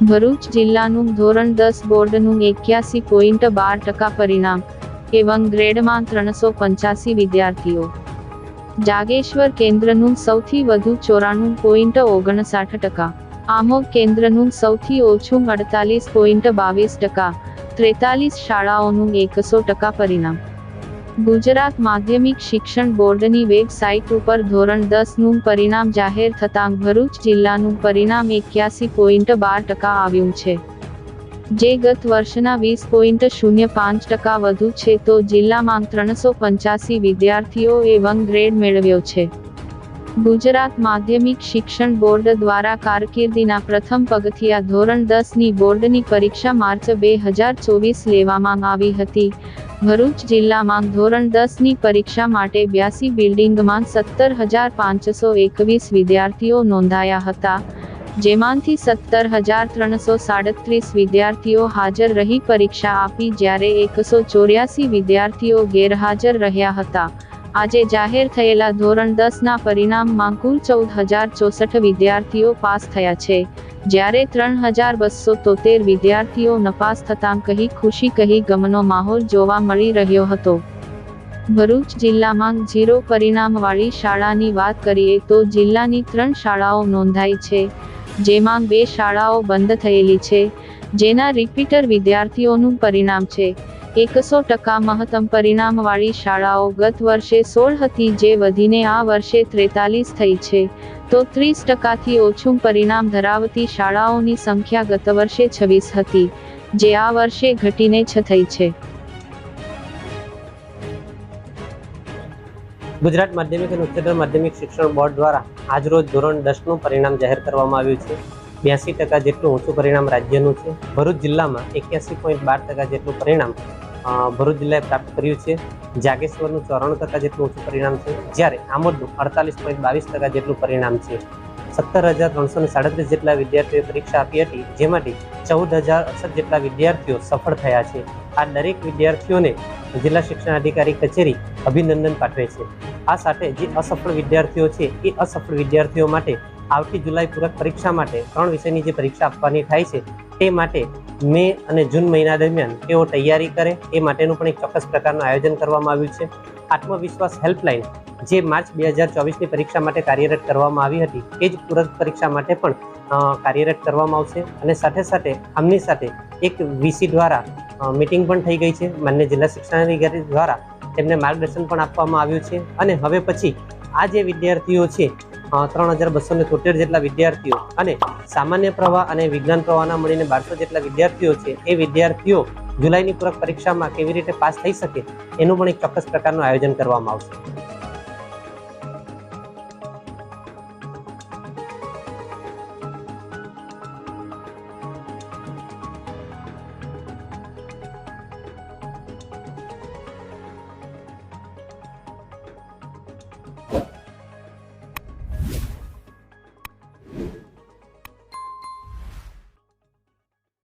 ભરૂચ જિલ્લાનું ધોરણ દસ બોર્ડનું એક્યાસી પોઈન્ટ બાર ટકા પરિણામ, એવં ગ્રેડમાં ત્રણસો પંચ્યાસી વિદ્યાર્થીઓ. જાગેશ્વર કેન્દ્રનું સૌથી વધુ ચોરાણું પોઈન્ટ ઓગણસાઠ ટકા, આમોદ કેન્દ્રનું સૌથી ઓછું અડતાલીસ પોઈન્ટ બાવીસ ટકા, ત્રેતાલીસ શાળાઓનું એકસો ટકા પરિણામ. ગુજરાત માધ્યમિક શિક્ષણ બોર્ડની વેબસાઇટ ઉપર ધોરણ દસનું પરિણામ જાહેર થતાં ભરૂચ જિલ્લાનું પરિણામ એક્યાસી પોઈન્ટ બાર ટકા આવ્યું છે. જે ગત વર્ષના વીસ પોઈન્ટ શૂન્ય પાંચ ટકા વધુ છે તો જિલ્લામાં ત્રણસો પંચ્યાસી વિદ્યાર્થીઓએ વન ગ્રેડ મેળવ્યો છે. ગુજરાત માધ્યમિક શિક્ષણ બોર્ડ દ્વારા કારકિર્દીના પ્રથમ પગથિયા ધોરણ દસની બોર્ડની પરીક્ષા માર્ચ બે હજાર ચોવીસ લેવામાં આવી હતી. ભરૂચ જિલ્લામાં ધોરણ દસની પરીક્ષા માટે બ્યાસી બિલ્ડિંગમાં સત્તર હજાર પાંચસો એકવીસ વિદ્યાર્થીઓ નોંધાયા હતા. જેમાંથી સત્તર હજાર ત્રણસો સાડત્રીસ વિદ્યાર્થીઓ હાજર રહી પરીક્ષા આપી જ્યારે એકસો ચોર્યાસી વિદ્યાર્થીઓ ગેરહાજર રહ્યા હતા. આજે જાહેર થયેલા ધોરણ દસના પરિણામમાં કુલ ચૌદ હજાર ચોસઠ વિદ્યાર્થીઓ પાસ થયા છે, જ્યારે ત્રણ હજાર બસો તોતેર વિદ્યાર્થીઓ નપાસ થતાં કહી ખુશી કહી ગમનો માહોલ જોવા મળી રહ્યો હતો. ભરૂચ જિલ્લામાં ઝીરો પરિણામવાળી શાળાની વાત કરીએ તો જિલ્લાની ત્રણ શાળાઓ નોંધાઈ છે, જેમાં બે શાળાઓ બંધ થયેલી છે, જેના રિપીટર વિદ્યાર્થીઓનું પરિણામ છે. એકસો ટકા મહત્તમ પરિણામવાળી શાળાઓ ગત વર્ષે સોળ હતી જે વધીને આ વર્ષે ત્રેતાલીસ થઈ છે. તો ત્રીસ ટકાથી ઓછું પરિણામ ધરાવતી શાળાઓની સંખ્યા ગત વર્ષે છવ્વીસ હતી, જે આ વર્ષે ઘટીને છ થઈ છે. ગુજરાત માધ્યમિક અને ઉચ્ચતર માધ્યમિક શિક્ષણ બોર્ડ દ્વારા આજરોજ ધોરણ દસનું પરિણામ જાહેર કરવામાં આવ્યું છે. બ્યાસી ટકા જેટલું ઊંચું પરિણામ રાજ્યનું છે. ભરૂચ જિલ્લામાં એક્યાસી પોઈન્ટ બાર ટકા જેટલું પરિણામ ભરૂચ જિલ્લાએ પ્રાપ્ત કર્યું છે. જાગેશ્વરનું ચોરાણું ટકા જેટલું ઓછું પરિણામ છે. જ્યારે આમોદનું અડતાલીસ પોઈન્ટ બાવીસ ટકા જેટલું પરિણામ છે. સત્તર હજાર ત્રણસો ને સાડત્રીસ જેટલા વિદ્યાર્થીઓએ પરીક્ષા આપી હતી, જેમાંથી ચૌદ હજાર અડસઠ જેટલા વિદ્યાર્થીઓ સફળ થયા છે. આ દરેક વિદ્યાર્થીઓને જિલ્લા શિક્ષણ અધિકારી કચેરી અભિનંદન પાઠવે છે. આ સાથે જે અસફળ વિદ્યાર્થીઓ છે, એ અસફળ વિદ્યાર્થીઓ માટે આવતી જુલાઈ પૂરક પરીક્ષા માટે ત્રણ વિષયની જે પરીક્ષા આપવાની થાય છે, તે માટે મે અને જૂન મહિના દરમિયાન તેઓ તૈયારી કરે એ માટેનું પણ એક ચોક્કસ પ્રકારનું આયોજન કરવામાં આવ્યું છે. આત્મવિશ્વાસ હેલ્પલાઇન, જે માર્ચ બે હજાર ચોવીસની પરીક્ષા માટે કાર્યરત કરવામાં આવી હતી એ જ પૂરક પરીક્ષા માટે પણ કાર્યરત કરવામાં આવશે. અને સાથે સાથે આમની સાથે એક વીસી દ્વારા મિટિંગ પણ થઈ ગઈ છે. માન્ય જિલ્લા શિક્ષણાધિકારી દ્વારા તેમને માર્ગદર્શન પણ આપવામાં આવ્યું છે. અને હવે પછી આ જે વિદ્યાર્થીઓ છે ત્રણ હજાર બસો ને તોતેર જેટલા વિદ્યાર્થીઓ અને સામાન્ય પ્રવાહ અને વિજ્ઞાન પ્રવાહના મળીને બારસો જેટલા વિદ્યાર્થીઓ છે, એ વિદ્યાર્થીઓ જુલાઈની પૂરક પરીક્ષામાં કેવી રીતે પાસ થઈ શકે, એનું પણ એક ચોક્કસ પ્રકારનું આયોજન કરવામાં આવશે.